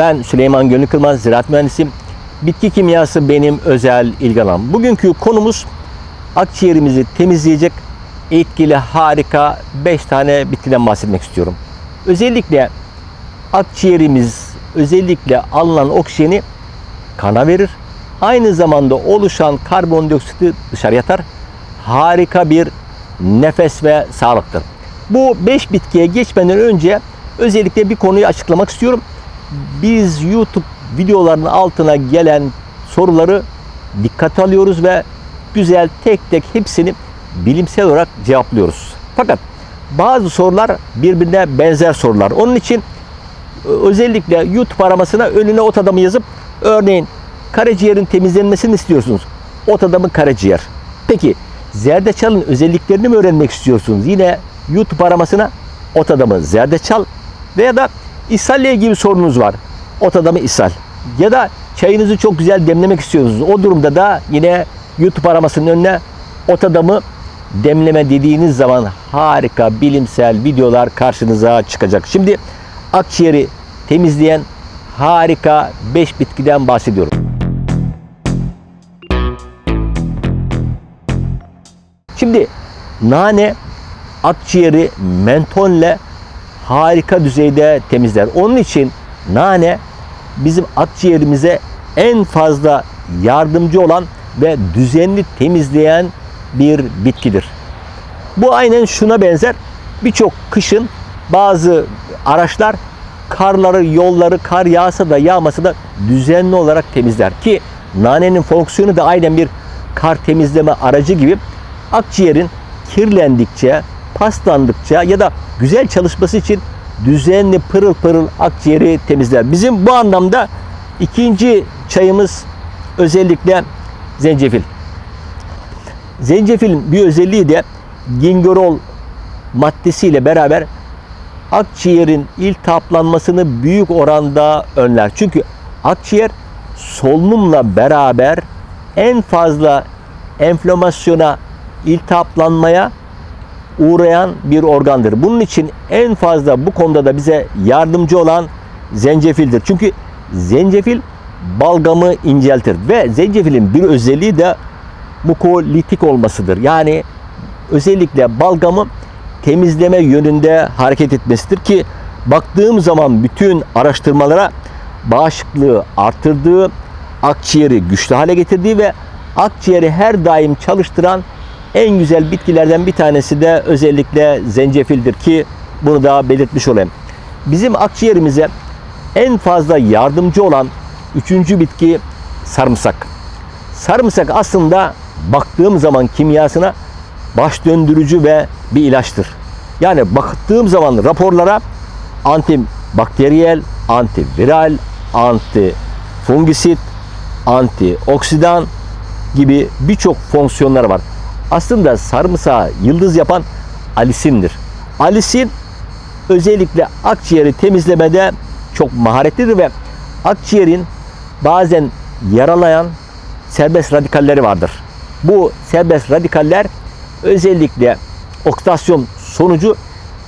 Ben Süleyman Gönül Kılmaz, ziraat mühendisiyim. Bitki kimyası benim özel ilgi alanım. Bugünkü konumuz akciğerimizi temizleyecek etkili, harika 5 tane bitkiden bahsetmek istiyorum. Özellikle akciğerimiz, özellikle alınan oksijeni kana verir. Aynı zamanda oluşan karbondioksiti dışarı atar. Harika bir nefes ve sağlıktır. Bu 5 bitkiye geçmeden önce özellikle bir konuyu açıklamak istiyorum. Biz YouTube videolarının altına gelen soruları dikkate alıyoruz ve güzel tek tek hepsini bilimsel olarak cevaplıyoruz. Fakat bazı sorular birbirine benzer sorular. Onun için özellikle YouTube aramasına önüne ot adamı yazıp örneğin karaciğerin temizlenmesini istiyorsunuz. Ot adamı karaciğer. Peki zerdeçalın özelliklerini mi öğrenmek istiyorsunuz? Yine YouTube aramasına ot adamı zerdeçal veya da ishalle ilgili bir sorunuz var. Ot adamı ishal. Ya da çayınızı çok güzel demlemek istiyorsunuz. O durumda da yine YouTube aramasının önüne ot adamı demleme dediğiniz zaman harika bilimsel videolar karşınıza çıkacak. Şimdi akciğeri temizleyen harika 5 bitkiden bahsediyorum. Şimdi nane akciğeri mentonle harika düzeyde temizler. Onun için nane bizim akciğerimize en fazla yardımcı olan ve düzenli temizleyen bir bitkidir. Bu aynen şuna benzer. Birçok kışın bazı araçlar karları, yolları kar yağsa da yağmasa da düzenli olarak temizler ki nanenin fonksiyonu da aynen bir kar temizleme aracı gibi akciğerin kirlendikçe, paslandıkça ya da güzel çalışması için düzenli pırıl pırıl akciğeri temizler. Bizim bu anlamda ikinci çayımız özellikle zencefil. Zencefilin bir özelliği de gingerol maddesiyle beraber akciğerin iltihaplanmasını büyük oranda önler. Çünkü akciğer solunumla beraber en fazla enflamasyona, iltihaplanmaya uğrayan bir organdır. Bunun için en fazla bu konuda da bize yardımcı olan zencefildir. Çünkü zencefil balgamı inceltir ve zencefilin bir özelliği de mukolitik olmasıdır. Yani özellikle balgamı temizleme yönünde hareket etmesidir ki baktığım zaman bütün araştırmalara bağışıklığı arttırdığı, akciğeri güçlü hale getirdiği ve akciğeri her daim çalıştıran en güzel bitkilerden bir tanesi de özellikle zencefildir ki bunu da belirtmiş olayım. Bizim akciğerimize en fazla yardımcı olan üçüncü bitki sarımsak. Sarımsak aslında baktığım zaman kimyasına baş döndürücü ve bir ilaçtır. Yani baktığım zaman raporlara antibakteriyel, antiviral, antifungisit, antioksidan gibi birçok fonksiyonları var. Aslında sarımsağı yıldız yapan alisindir. Alisin özellikle akciğeri temizlemede çok maharetlidir ve akciğerin bazen yaralayan serbest radikalleri vardır. Bu serbest radikaller özellikle oksidasyon sonucu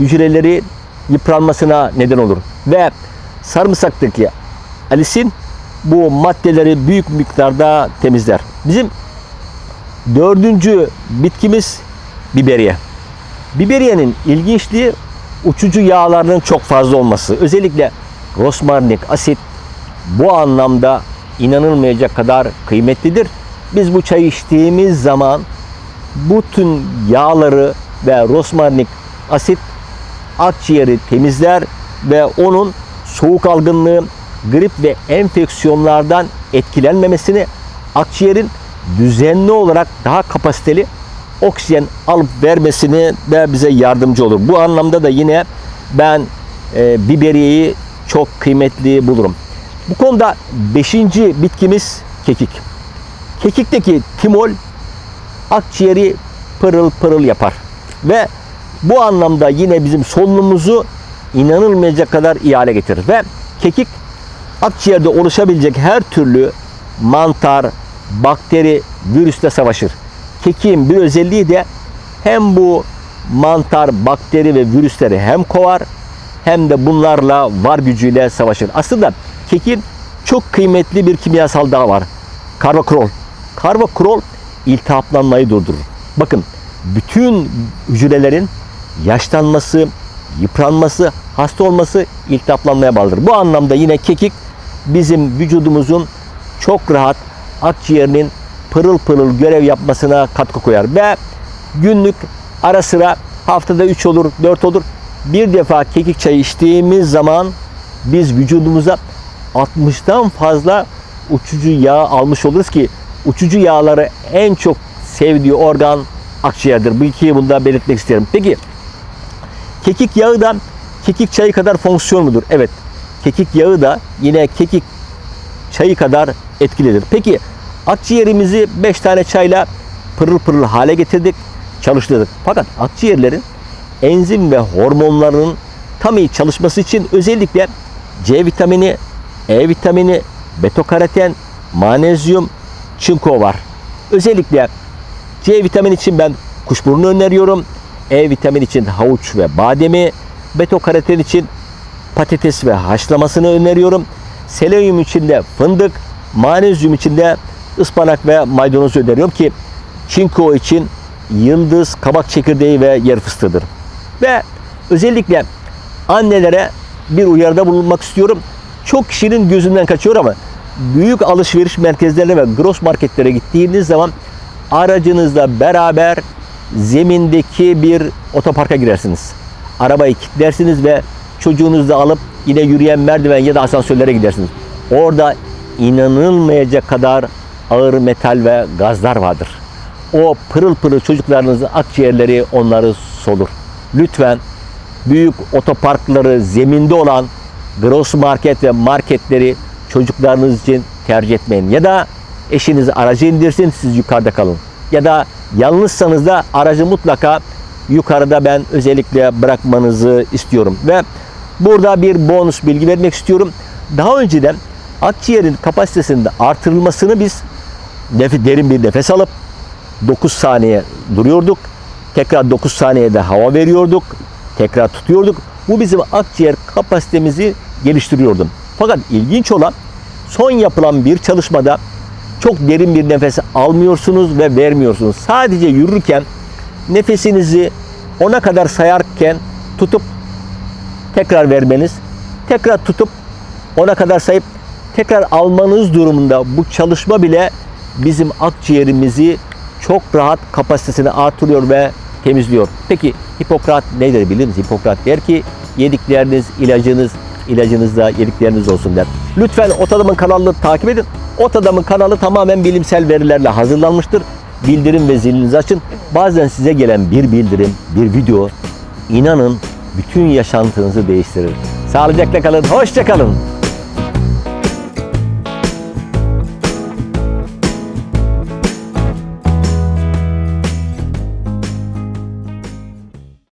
hücreleri yıpranmasına neden olur. Ve sarımsaktaki alisin bu maddeleri büyük miktarda temizler. Bizim dördüncü bitkimiz biberiye. Biberiyenin ilginçliği uçucu yağlarının çok fazla olması. Özellikle rosmarinik asit bu anlamda inanılmayacak kadar kıymetlidir. Biz bu çayı içtiğimiz zaman bütün yağları ve rosmarinik asit akciğeri temizler ve onun soğuk algınlığı, grip ve enfeksiyonlardan etkilenmemesini, akciğerin düzenli olarak daha kapasiteli oksijen alıp vermesini de bize yardımcı olur. Bu anlamda da yine ben e, biberiyeyi çok kıymetli bulurum. Bu konuda beşinci bitkimiz kekik. Kekikteki timol akciğeri pırıl pırıl yapar. Ve bu anlamda yine bizim solunumumuzu inanılmayacak kadar iyi hale getirir. Ve kekik akciğerde oluşabilecek her türlü mantar, bakteri, virüsle savaşır. Kekiğin bir özelliği de hem bu mantar, bakteri ve virüsleri hem kovar hem de bunlarla var gücüyle savaşır. Aslında kekin çok kıymetli bir kimyasal daha var. Karbokrol. Karbokrol iltihaplanmayı durdurur. Bakın bütün hücrelerin yaşlanması, yıpranması, hasta olması iltihaplanmaya bağlıdır. Bu anlamda yine kekik bizim vücudumuzun çok rahat akciğerinin pırıl pırıl görev yapmasına katkı koyar. Ve günlük ara sıra haftada 3 olur, 4 olur. Bir defa kekik çayı içtiğimiz zaman biz vücudumuza 60'tan fazla uçucu yağ almış oluruz ki uçucu yağları en çok sevdiği organ akciğerdir. Bu ikiyi bunda belirtmek isterim. Peki kekik yağı da kekik çayı kadar fonksiyon mudur? Evet. Kekik yağı da yine kekik çayı kadar etkilidir. Peki akciğerimizi 5 tane çayla pırıl pırıl hale getirdik, çalıştırdık. Fakat akciğerlerin enzim ve hormonların tam iyi çalışması için özellikle C vitamini, E vitamini, beta-karoten, manezyum, çinko var. Özellikle C vitamini için ben kuşburnu öneriyorum. E vitamini için havuç ve bademi, beta-karoten için patates ve haşlamasını öneriyorum. Selenyum için de fındık, manezyum için de ıspanak ve maydanoz öneriyorum ki çinko için yıldız, kabak çekirdeği ve yer fıstığıdır. Ve özellikle annelere bir uyarıda bulunmak istiyorum. Çok kişinin gözünden kaçıyor ama büyük alışveriş merkezlerine ve gross marketlere gittiğiniz zaman aracınızla beraber zemindeki bir otoparka girersiniz. Arabayı kilitlersiniz ve çocuğunuzu da alıp yine yürüyen merdiven ya da asansörlere gidersiniz. Orada inanılmayacak kadar ağır metal ve gazlar vardır. O pırıl pırıl çocuklarınızın akciğerleri onları solur. Lütfen büyük otoparkları zeminde olan gross market ve marketleri çocuklarınız için tercih etmeyin. Ya da eşiniz aracı indirsin siz yukarıda kalın. Ya da yalnızsanız da aracı mutlaka yukarıda ben özellikle bırakmanızı istiyorum. Ve burada bir bonus bilgi vermek istiyorum. Daha önceden akciğerin kapasitesinin artırılmasını biz nef- derin bir nefes alıp 9 saniye duruyorduk. Tekrar 9 saniyede hava veriyorduk. Tekrar tutuyorduk. Bu bizim akciğer kapasitemizi geliştiriyordu. Fakat ilginç olan son yapılan bir çalışmada çok derin bir nefes almıyorsunuz ve vermiyorsunuz. Sadece yürürken nefesinizi ona kadar sayarken tutup tekrar vermeniz, tekrar tutup ona kadar sayıp tekrar almanız durumunda bu çalışma bile bizim akciğerimizi çok rahat kapasitesini artırıyor ve temizliyor. Peki Hipokrat nedir bilir misiniz? Hipokrat der ki yedikleriniz ilacınız, ilacınız da yedikleriniz olsun der. Lütfen Ot Adam'ın kanalını takip edin. Ot Adam'ın kanalı tamamen bilimsel verilerle hazırlanmıştır. Bildirim ve zilinizi açın. Bazen size gelen bir bildirim, bir video inanın bütün yaşantınızı değiştirir. Sağlıcakla kalın, hoşça kalın.